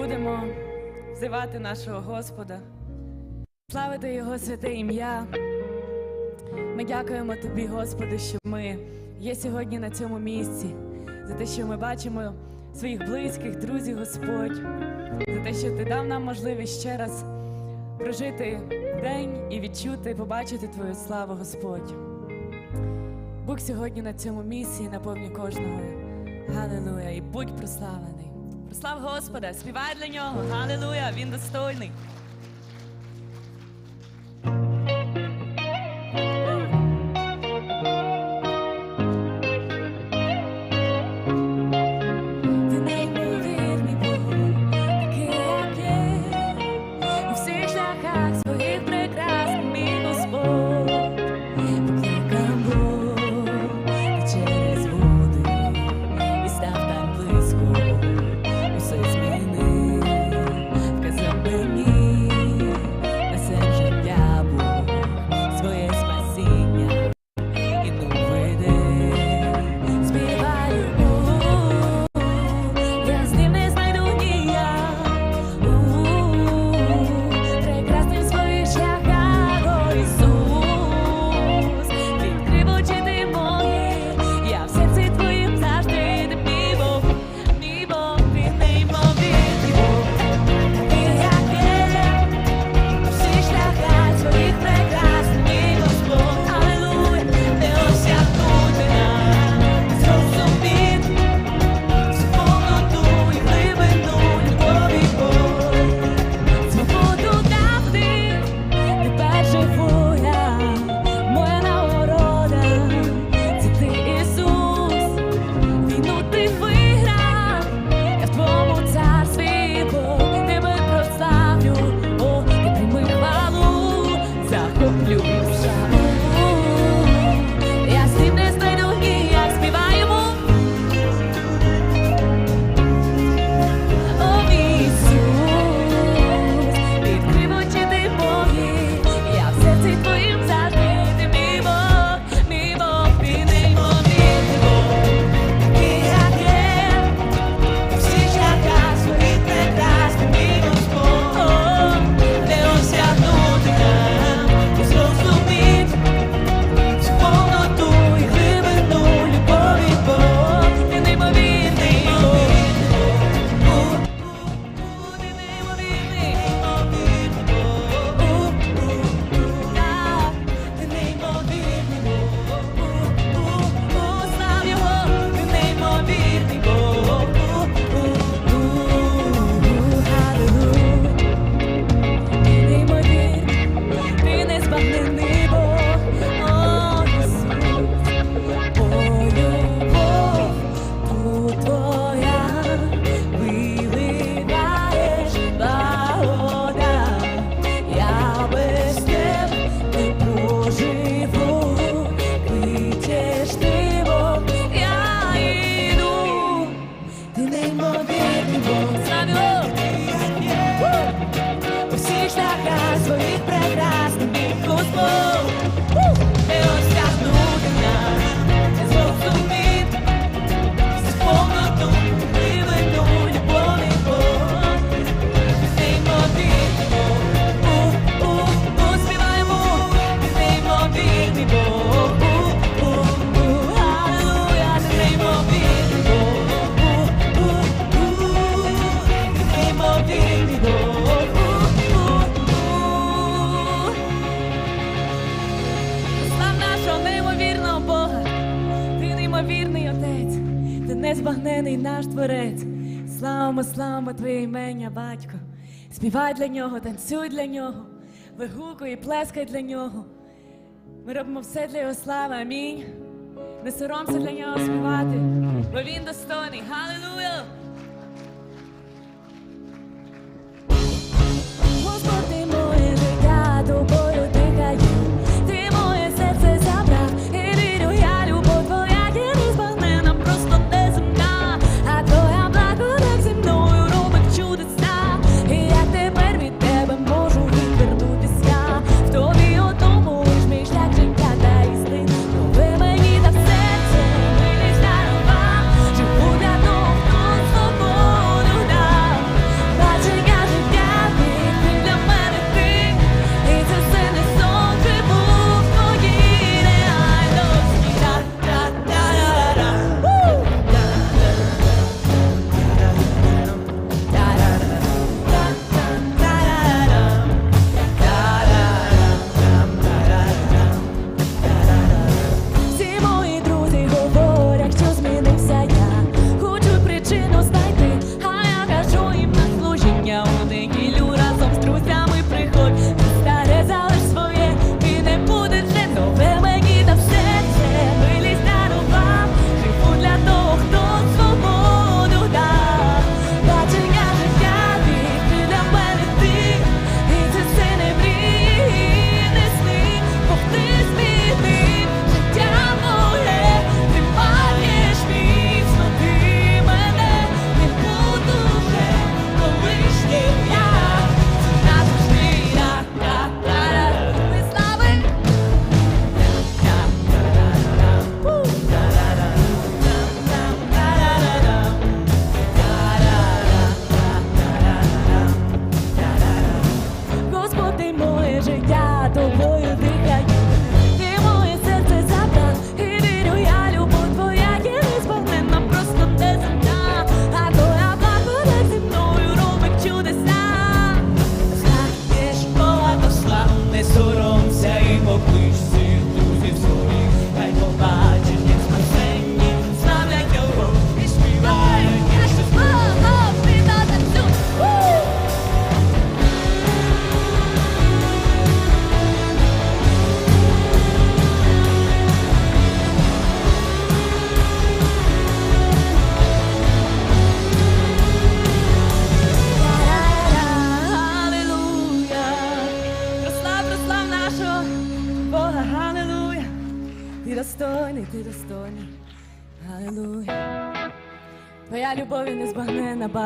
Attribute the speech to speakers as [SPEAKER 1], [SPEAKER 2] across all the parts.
[SPEAKER 1] будемо взивати нашого Господа, славити Його святе ім'я. Ми дякуємо Тобі, Господи, що ми є сьогодні на цьому місці, за те, що ми бачимо своїх близьких, друзів, Господь, за те, що ти дав нам можливість ще раз прожити день і відчути, побачити Твою славу, Господь. Бог сьогодні на цьому місці наповні кожного. Галилуя! І будь прославлений! Слав Господа, співай для нього, Галилуя! Він достойний. Співай для нього, танцюй для нього, вигукуй і плескай для нього. Ми робимо все для його слави. Амінь. Не соромся для нього співати, бо він достойний. Халилуя!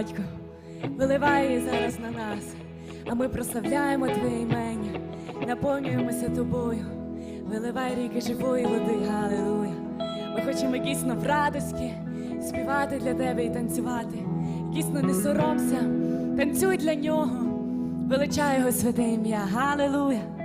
[SPEAKER 1] батько, виливай її зараз на нас, а ми прославляємо Твоє імення, наповнюємося тобою, виливай ріки живої води, Галилуя. Ми хочемо дійсно в радості співати для тебе і танцювати. Дійсно, не соромся, танцюй для нього, величай його святе ім'я, Галилуя.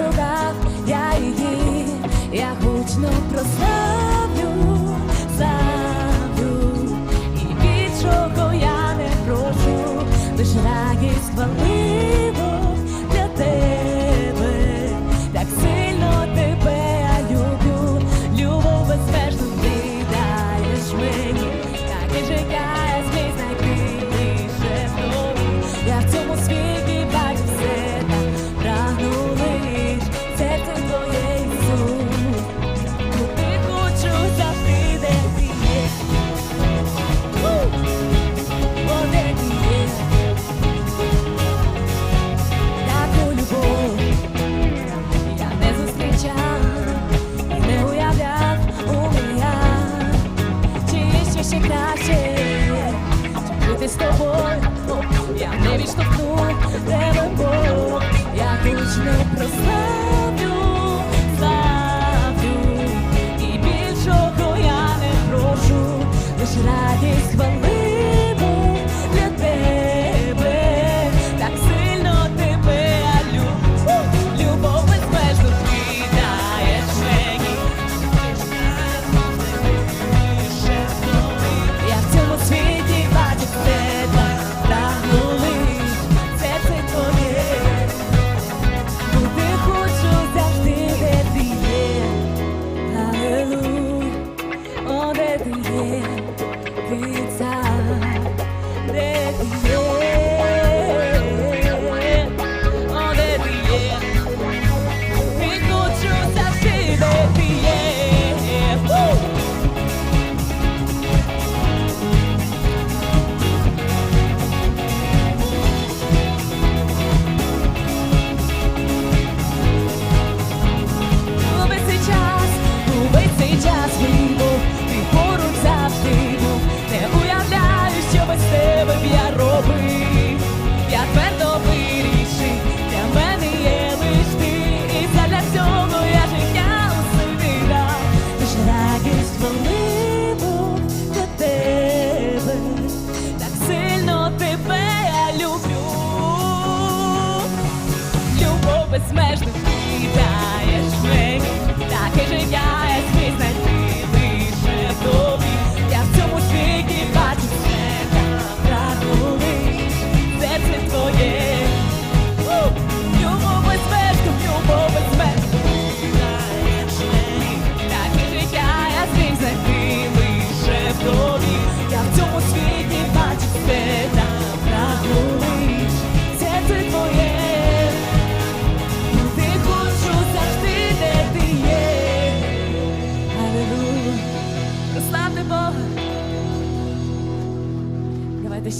[SPEAKER 1] шукав я її, я гучно прославлю, славлю, і від чого я не прошу, лиш радість хвали. б я робив, я твердо.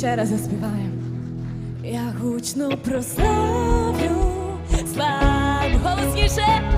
[SPEAKER 1] ще раз заспіваємо. Я гучно прославлю славу голосніше.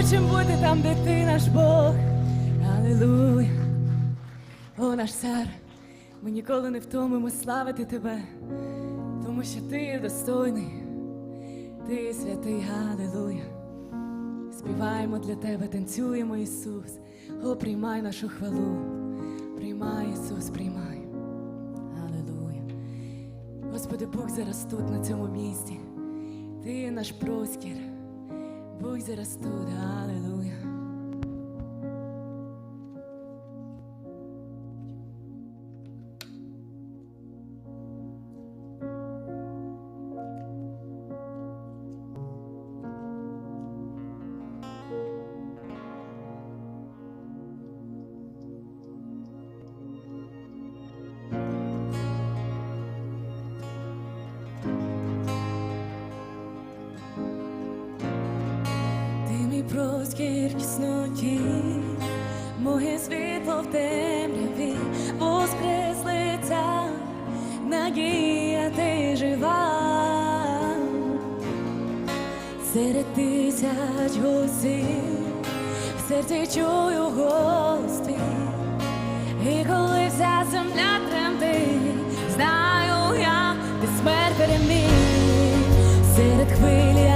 [SPEAKER 1] хочемо бути там, де ти наш Бог. Аллилуйя, о наш цар, ми ніколи не втомимо славити тебе, тому що ти достойний, ти святий, Аллилуйя. Співаємо для тебе, танцюємо, Ісус. О, приймай нашу хвалу, приймай, Ісус, приймай. Аллилуйя. Господи, Бог зараз тут, на цьому місці. Ти наш простір. Boys, pois eras toda aleluia. висоті, моє світло в темряві, воскреслиця, надія ти жива, серед тисяч голосів, в серці чую гості, і коли вся земля тремтить, знаю я, ти смерть переміг серед хвилі.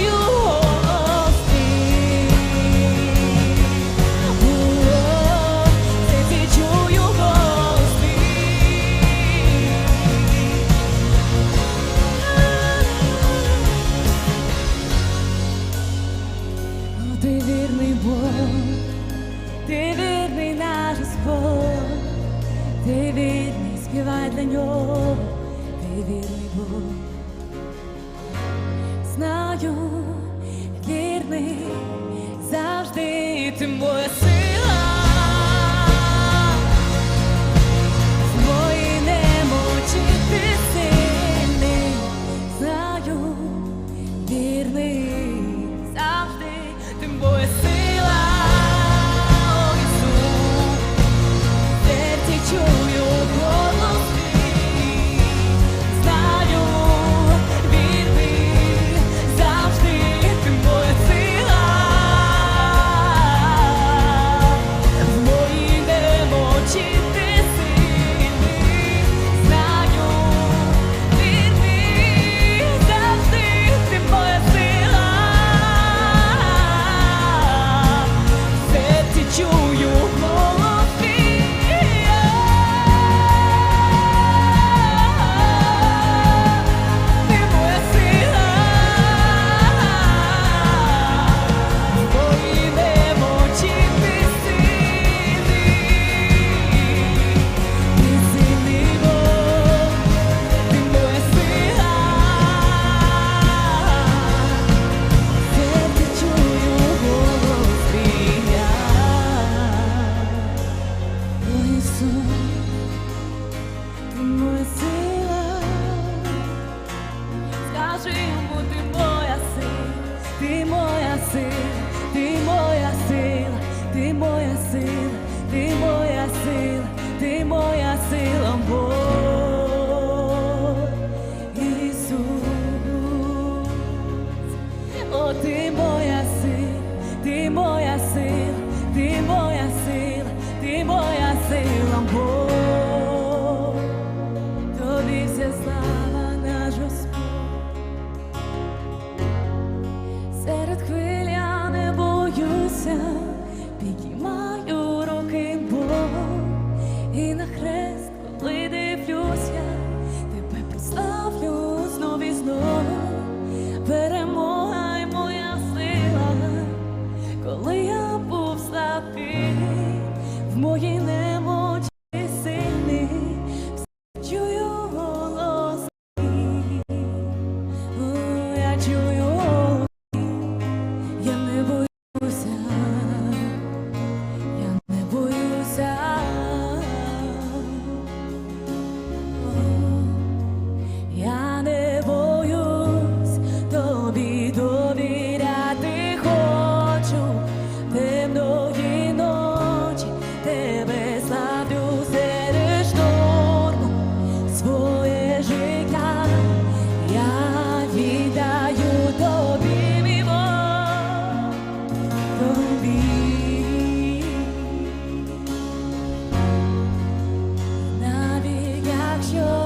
[SPEAKER 1] you. вірний завжди,
[SPEAKER 2] тим
[SPEAKER 1] боє. yo.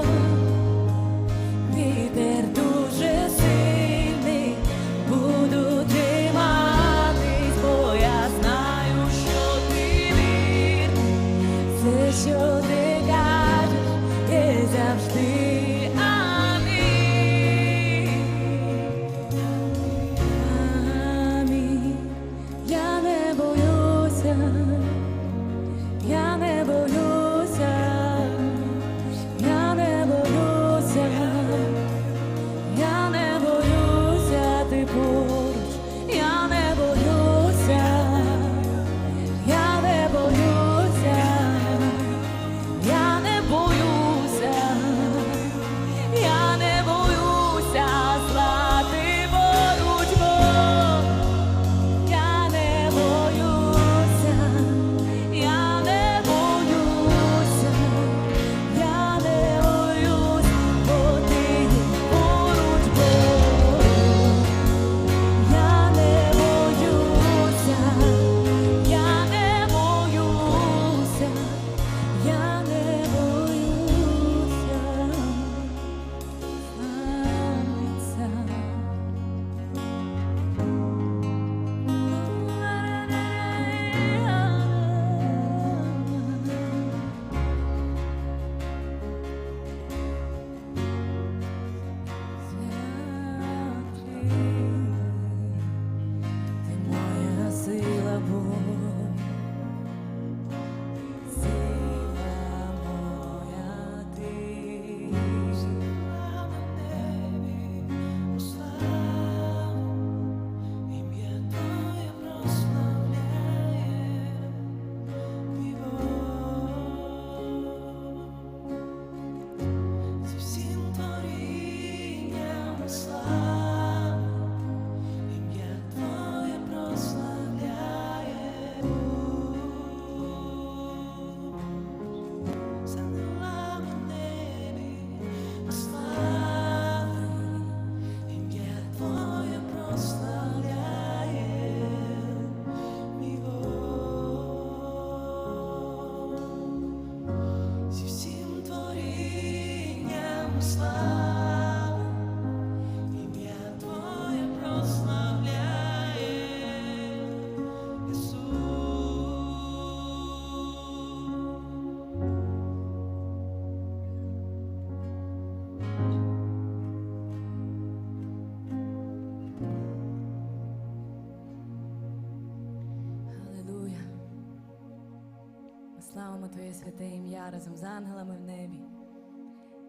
[SPEAKER 1] прославимо Твоє святе ім'я разом з ангелами в небі.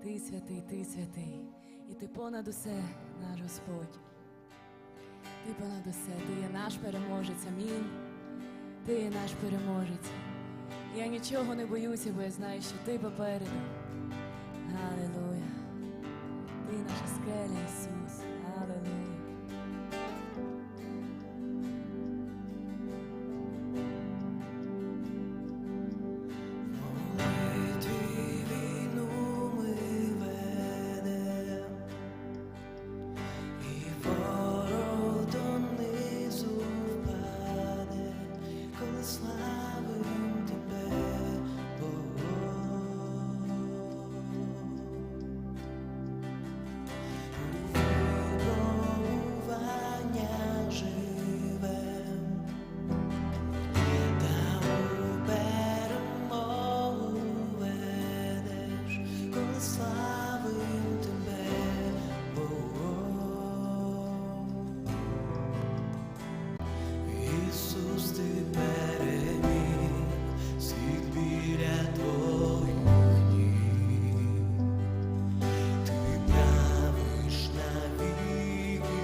[SPEAKER 1] Ти святий, ти святий, і ти понад усе наш Господь. Ти понад усе, ти є наш переможець, амінь. Ти є наш переможець. Я нічого не боюся, бо я знаю, що ти попереду.